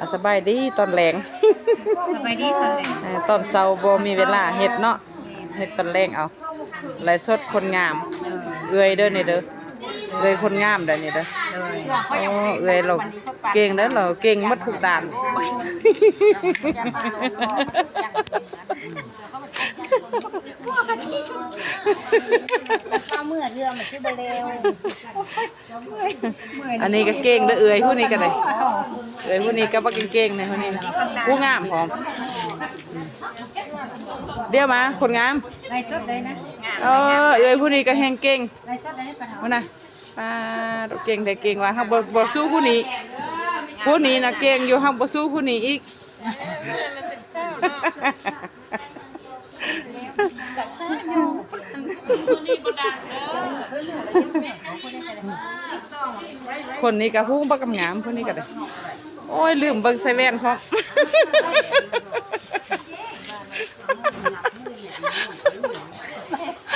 อะสบายดีตอนแรงสบายดีตอนแรกเอ่อตอนเช้าบ่มีเวลาเฮ็ดเนาะเฮ็ดตอนแรงเอาไลฟ์สดคนงามเอื้อยเด้อนี่เด้อเอื้อยคนงามเด้อนี่เด้อเลยโอ้เอื้อยเราเก่งเด้อเราเก่งหมดทุกด้าน ข้าเมื่อเรือมันคือบ่เร็วอันนี้ก็เก่งเด้อเอื้อยผู้นี้ก็ได้เอื้อยผู้นี้ก็บ่เก่งๆในผู้นี้ผู้งามพร้อมเดี๋ยวมาคนงามไล่สดเลยนะเออเอ้ยผู้นี้ก็แฮงเก่งไล่สดเลยปะเถาว่านะป้าดเก่งแต่เก่งว่าเฮาบ่บ่สู้ผู้นี้ผู้นี้น่ะเก่งอยู่เฮาบ่สู้ผู้นี้อีก คนนี้ก็ผู้บ่กำงามคนนี้ก็ได้โอ้ยลืมเบิ่งใส่แว่นพร้อม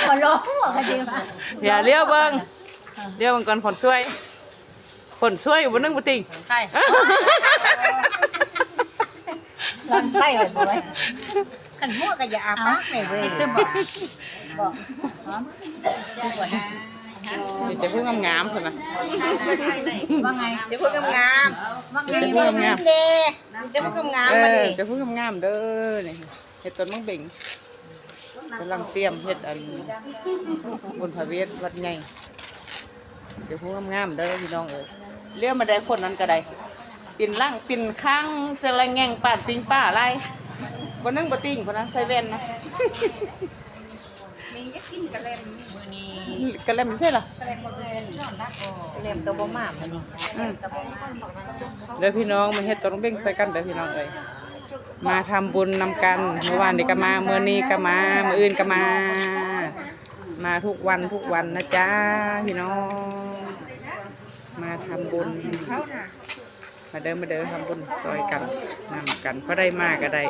บ่ร้องกันดีป่ะอย่าเลี้ยวเบิ่งเลี้ยวเบิ่งก่อนคนช่วยคนช่วยอยู่บ่นึงบ่ติงใช่ลำไส้แบบบ่ไว้ ขันมั่วก็อย่าอาบน้ำเลยเว้ยจะบอกบอกหอมดูก่อนนะนี่จะพูดงามๆเพิ่นน่ะว่าไงจะพูดงามว่าไงจะพูดงามๆเด้จะพูดงามเอๆมาอดิจะพูดงามๆเด้อนี่เฮ็ดต้นมังเบ่งกำลังเตรียมเฮ็ดอันบุญพระเวทวัดใหญ่จะพูดงามๆเด้อพี่น้องเอ้ยเลี้ยวมาได้คนนั้นก็ได้ปิ่นล่างปิ่นข้างจะละแงงปาดปิงป้าอะไร บ่นึงบ่ติงคนนั้นใส่แว่นนะมีจะกินกระเลมมือนี้กระเล่มใช่เหรอกระเลมกระเลมตัวบ่มากมันนี่อืมเดี๋ยวพี่น้องมาเฮ็ดต้นเบ่งใส่กันเด้อพี่น้องเอ้ยมาทำบุญนำกันเมื่อวานนี้ก็มาเมื่อนี้ก็มาเมื่ออื่นก็มา มาทุกวันทุกวันนะจ๊ะพี่น้อง มาทำบุญ มาเดินมาเดินทำบุญซอยกันนำกันเพราะได้มากก็ได้